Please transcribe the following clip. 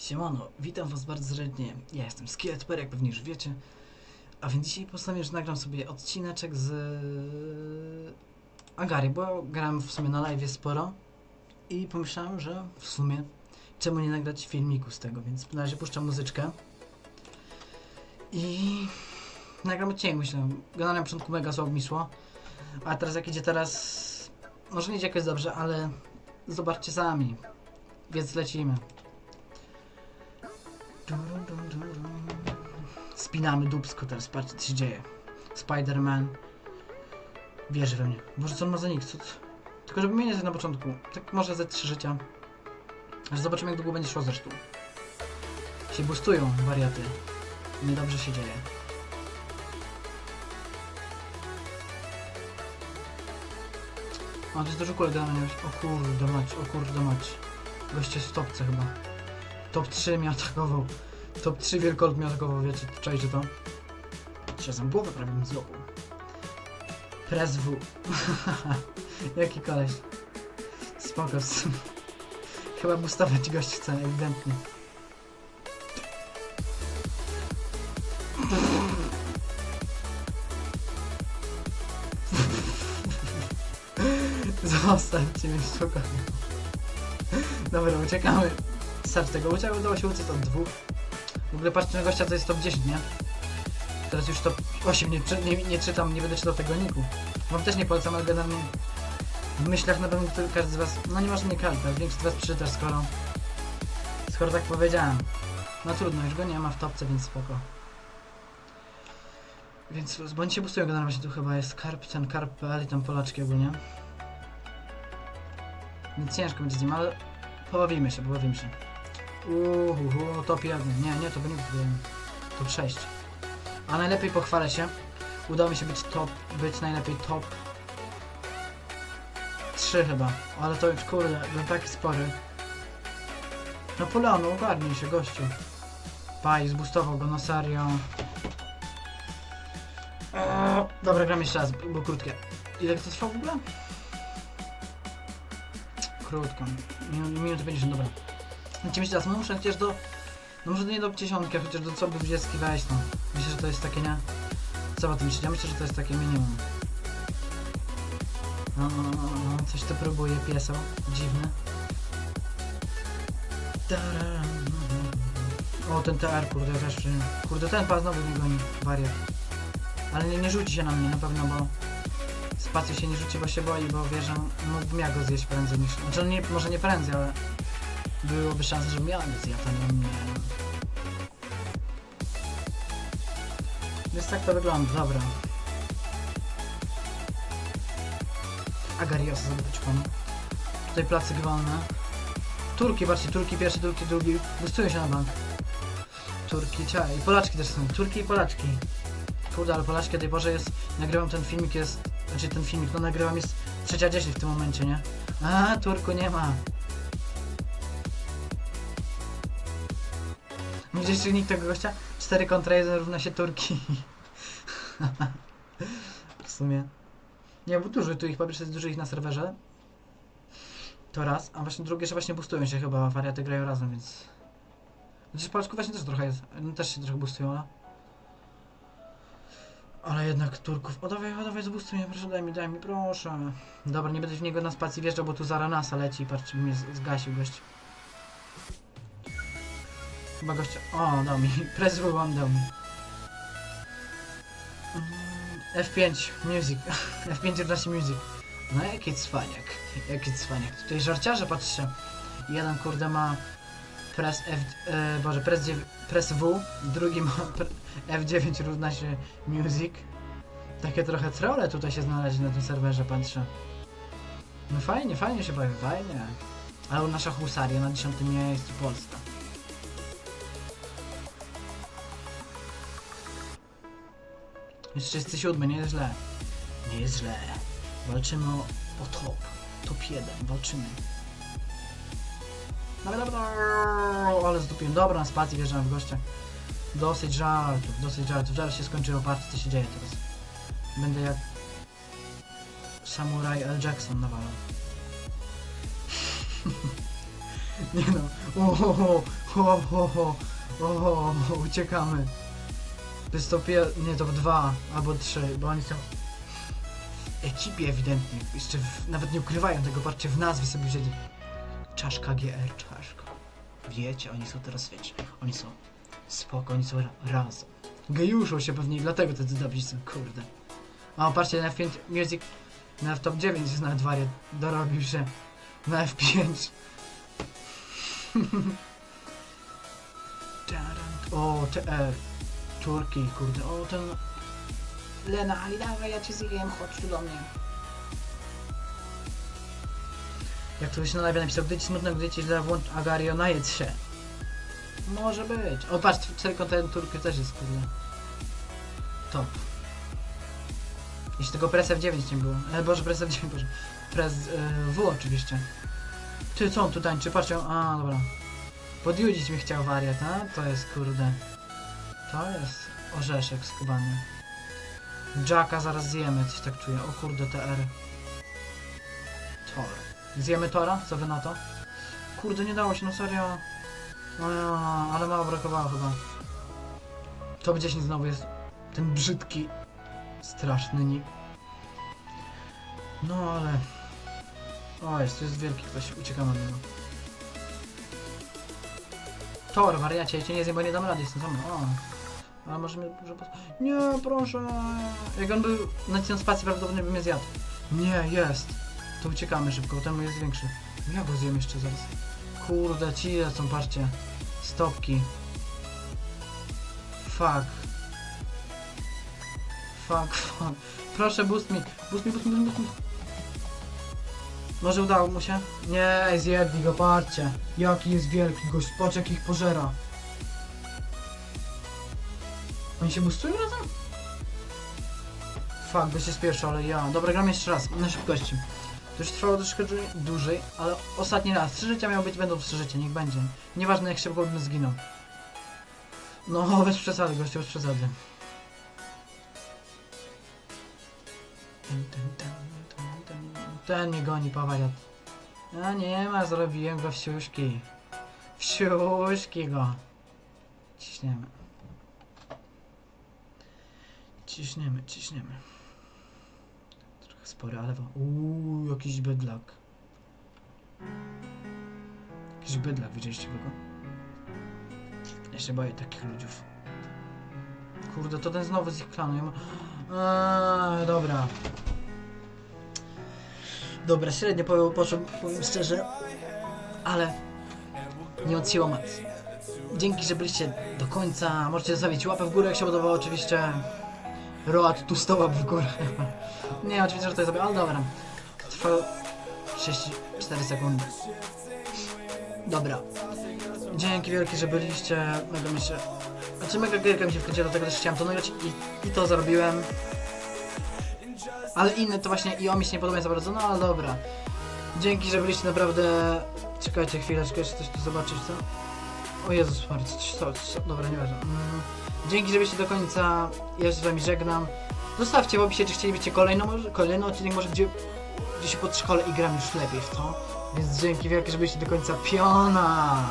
Siemano, witam was bardzo serdecznie. Ja jestem Skeletor, jak pewnie już wiecie. A więc dzisiaj postanowiłem, że nagram sobie odcineczek z Agary, bo grałem w sumie na live sporo i pomyślałem, że w sumie czemu nie nagrać filmiku z tego, więc na razie puszczam muzyczkę i nagram odcinek, myślę. Generalnie na początku mega słabo mi szło, a teraz jak idzie teraz, może nie idzie jakoś dobrze, ale zobaczcie sami, więc lecimy. Spinamy dubsko teraz, patrzcie co się dzieje. Spider-Man. Wierzy we mnie. Boże, co on ma za nick? Co, co? Tylko żeby nie na początku. Tak może ze trzy życia. Aż zobaczymy jak długo będzie szło zresztą. Się boostują wariaty. Niedobrze się dzieje. O, to jest dużo do mnie. O kurde mać, o kurde mać. Goście w topce chyba. Top 3 mnie atakował. Top 3 wielkolud mnie atakował, wiecie, czajcie to? Trzeba głowę prawie mi złapał. Press W. Jaki koleś. Spoko. w sumie. Chyba boostować gość chce, ewidentnie. Zostawcie mnie spokojnie. Dobra, uciekamy. Starcz tego uciekł, udało się uciec od dwóch. W ogóle patrzcie na gościa, to jest top 10, nie? Teraz już top 8, nie, nie, nie czytam, nie będę czytał tego niku. Wam też nie polecam, ale generalnie w myślach na pewno który, każdy z was, no nie może nie każdy, ale większość z was przeczyta, skoro skoro tak powiedziałem. No trudno, już go nie ma w topce, więc spoko. Więc, oni się bustują generalnie, tu chyba jest Karp, ten Karp.pl i tam Polaczki ogólnie. Więc ciężko będzie z nim, ale pobawimy się, pobawimy się. Uuu, top 1. Nie, nie, to by nie był top 6. A najlepiej pochwalę się. Udało mi się być top, być najlepiej top 3 chyba. Ale to już kurde, był taki spory. Napoleon, ogarnij się gościu. Paj, zbustował go na serio. Eee, dobra, gram jeszcze raz, było krótkie. Ile to trwa w ogóle? Krótko. Minut- Minuty 50, dobra. Lecimy teraz, no muszę chociaż do... No może nie do dziesiątki, chociaż do co by 20 wejść, no. Myślę, że to jest takie, nie? Co o tym myślicie? Ja myślę, że to jest takie minimum. No, no, no, no, no, coś to próbuje pieseł. Dziwny. Taram. O, ten TR, kurde, wreszcie. Kurde, ten pas znowu mnie goni, wariat. Ale nie, nie rzuci się na mnie na pewno, bo... Spacji się nie rzuci, bo się boi, bo wie, że mógłbym ja go zjeść prędzej niż... Znaczy, nie, może nie prędzej, ale... Byłoby szansa, żebym ja a nie. Więc tak to wygląda, dobra. Agarios, zobaczyć panu. Tutaj placyk wolne. Turki, patrzcie, Turki pierwszy, Turki drugi. Bustują się na bank. Turki, cia i Polaczki też są. Turki i Polaczki. Kurde, ale Polaczki o tej porze jest... Nagrywam ten filmik, jest... Znaczy ten filmik, no nagrywam jest trzecia 10 w tym momencie, nie? A, Turku nie ma. Silnik tego gościa? 4 kontra 1 równa się Turki. w sumie. Nie, bo dużo tu ich, po pierwsze jest dużo ich na serwerze. To raz, a właśnie drugie, że właśnie boostują się chyba, wariaty grają razem, więc... Chociaż Polaczków właśnie też trochę jest, oni też się trochę boostują, ale... Ale jednak Turków, o dawaj, o dawaj, zboostuj mnie, proszę, daj mi, daj mi, proszę. Dobra, nie będę w niego na spacji wjeżdżał, bo tu zara nasa leci, patrzcie, mnie zgasił gość. Chyba gościa, o, dał mi, press wyłam dał mi. Mm, F5 Music. F5 11 Music. No jaki cwaniak. Jaki cwaniak. Tutaj żarciarze, patrzcie. Jeden kurde ma press F... E, Boże, press, press W. Drugi ma pre, F9 równa się Music. Takie trochę trolle tutaj się znaleźli na tym serwerze, patrzę. No fajnie, fajnie się bawi, fajnie. Ale nasza husaria na 10 miejscu Polska. 37, nie jest źle. Nie jest źle. Walczymy o, o top. Top 1. Walczymy. Dobra, ale zdupiłem. Dobra, na spacji wjeżdżam w gościa. Dosyć żartów, dosyć żartów. Zaraz się skończyło, patrzcie co się dzieje teraz. Będę jak Samurai L. Jackson nawalam. Nie no. O, o, o, o, o, o, o, o, uciekamy. Pie... Nie, to dwa albo trzy, bo oni są w ekipie ewidentnie. Jeszcze w... nawet nie ukrywają tego, patrzcie, w nazwie sobie wzięli. Czaszka GR, czaszka. Wiecie, oni są teraz, wiecie, oni są spoko, oni są ra razem. Gejuszą się pewnie i dlatego te dobrzy są, kurde. A patrzcie, na F5 Music, na top 9 jest nawet wariat, dorobił się na F5. Tarant- o, TR, Turki, kurde, o ten... Lena, ale dawaj, ja cię zjem, chodź tu do mnie. Jak ktoś na live napisał, gdy ci smutno, gdy ci włącz Agario, najedz się. Może być. O, patrz, cztery kontent Turki też jest, kurde. Top. Jeśli tego Press F9 nie było. E, Boże, Press F9, Boże. Press e, W oczywiście. Ty, co on tu tańczy? Patrzcie, a, dobra. Podjudzić mi chciał wariat, a? To jest, kurde. To jest orzeszek skubany. Jacka zaraz zjemy, coś tak czuję. O kurde, TR. Tor. Zjemy Tora? Co wy na to? Kurde, nie dało się, no serio. No ale mało brakowało chyba. Top 10 znowu jest ten brzydki, straszny nick. No ale... O, jest, to jest wielki, ktoś uciekamy od niego. Tor, wariacie, ja cię nie zjem, bo nie dam rady, jestem sam. O. Ale może mnie... Może... Nie, proszę. Jak on był nacisnął spację, prawdopodobnie by mnie zjadł. Nie, jest. To uciekamy szybko, bo ten jest większy. Ja go zjem jeszcze zaraz. Kurde, ci lecą, patrzcie. Stopki. Fuck. Fuck, fuck. Proszę, boost mi. Boost mi, boost mi, boost mi. Może udało mu się? Nie, zjedli go, patrzcie. Jaki jest wielki gość, patrz jak ich pożera. Oni się boostują razem? Fuck, gość jest pierwszy, ale ja. Dobra, gram jeszcze raz, na szybkości. To już trwało troszkę dłużej- ale ostatni raz. Trzy życia miało być, będą trzy życia, niech będzie. Nieważne jak szybko bym zginął. No, bez przesady, gościu, bez przesady. Ten, ten mnie goni, pawariat. A nie ma, zrobiłem go w siuszki. W siuszki go. Ciśniemy. Ciśniemy, ciśniemy. Trochę spory, ale... Uuu, jakiś bydlak. Jakiś bydlak, widzieliście go? Ja się boję takich ludziów. Kurde, to ten znowu z ich klanu. Ja ma... Eee, dobra. Dobra, średnio po, poszło, powiem szczerze. Ale nie od siły mat. Dzięki, że byliście do końca. Możecie zostawić łapę w górę, jak się podobało oczywiście. Roat tu sto łap w górę. nie, oczywiście, że to jest sobie, ale dobra. Trwa 34 sekundy. Dobra. Dzięki wielkie, że byliście. Mega mi się... Znaczy mega gierka mi się wkręciła, dlatego też chciałem to nagrać i, i to zrobiłem. Ale inne to właśnie i o mi się nie podoba za bardzo, no ale dobra. Dzięki, że byliście naprawdę... Czekajcie chwileczkę, jeszcze coś tu zobaczyć, co? O Jezus Maria, coś, co, co, dobra, nieważne. Mm. Dzięki, że byliście do końca, ja się z wami żegnam. Zostawcie w opisie, czy chcielibyście kolejną, może, kolejny odcinek, może gdzie, gdzie się podszkolę i gram już lepiej w to. Więc dzięki wielkie, że byliście do końca. Piona!